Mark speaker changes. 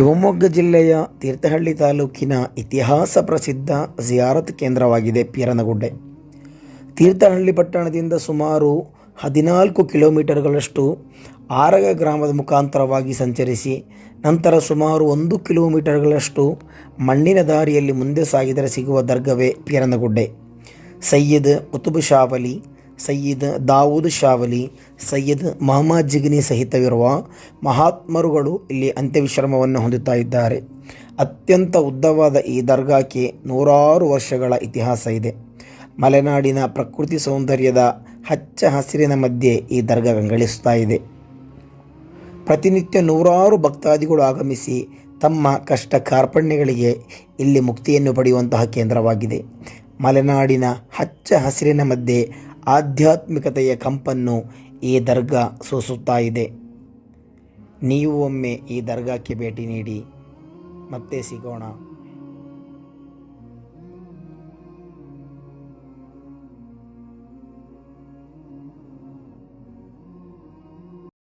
Speaker 1: ಶಿವಮೊಗ್ಗ ಜಿಲ್ಲೆಯ ತೀರ್ಥಹಳ್ಳಿ ತಾಲೂಕಿನ ಇತಿಹಾಸ ಪ್ರಸಿದ್ಧ ಜಿಯಾರತ್ ಕೇಂದ್ರವಾಗಿದೆ ಪೀರನಗುಡ್ಡೆ. ತೀರ್ಥಹಳ್ಳಿ ಪಟ್ಟಣದಿಂದ ಸುಮಾರು ಹದಿನಾಲ್ಕು ಕಿಲೋಮೀಟರ್ಗಳಷ್ಟು ಆರಗ ಗ್ರಾಮದ ಮುಖಾಂತರವಾಗಿ ಸಂಚರಿಸಿ, ನಂತರ ಸುಮಾರು ಒಂದು ಕಿಲೋಮೀಟರ್ಗಳಷ್ಟು ಮಣ್ಣಿನ ದಾರಿಯಲ್ಲಿ ಮುಂದೆ ಸಾಗಿದರೆ ಸಿಗುವ ದರ್ಗವೇ ಪೀರನಗುಡ್ಡೆ. ಸಯ್ಯದ್ ಕುತುಬ್ ಶಾವಲಿ ಸಯ್ಯದ್ ದಾವೂದ್ ಶಾವಲಿ, ಸಯ್ಯದ್ ಮಹಮ್ಮದ್ ಜಿಗ್ನಿ ಸಹಿತವಿರುವ ಮಹಾತ್ಮರುಗಳು ಇಲ್ಲಿ ಅಂತ್ಯವಿಶ್ರಮವನ್ನು ಹೊಂದುತ್ತಾ ಇದ್ದಾರೆ. ಅತ್ಯಂತ ಉದ್ದವಾದ ಈ ದರ್ಗಾಕ್ಕೆ ನೂರಾರು ವರ್ಷಗಳ ಇತಿಹಾಸ ಇದೆ. ಮಲೆನಾಡಿನ ಪ್ರಕೃತಿ ಸೌಂದರ್ಯದ ಹಚ್ಚ ಹಸಿರಿನ ಮಧ್ಯೆ ಈ ದರ್ಗಾ ಕಂಗಳಿಸ್ತಾ ಇದೆ. ಪ್ರತಿನಿತ್ಯ ನೂರಾರು ಭಕ್ತಾದಿಗಳು ಆಗಮಿಸಿ ತಮ್ಮ ಕಷ್ಟ ಕಾರ್ಪಣ್ಯಗಳಿಗೆ ಇಲ್ಲಿ ಮುಕ್ತಿಯನ್ನು ಪಡೆಯುವಂತಹ ಕೇಂದ್ರವಾಗಿದೆ. ಮಲೆನಾಡಿನ ಹಚ್ಚ ಹಸಿರಿನ ಮಧ್ಯೆ ಆಧ್ಯಾತ್ಮಿಕತೆಯ ಕಂಪನ್ನು ಈ ದರ್ಗಾ ಸೂಸುತ್ತಾ ಇದೆ. ನೀವು ಒಮ್ಮೆ ಈ ದರ್ಗಾಕ್ಕೆ ಭೇಟಿ ನೀಡಿ ಮತ್ತೆ ಸಿಗೋಣ.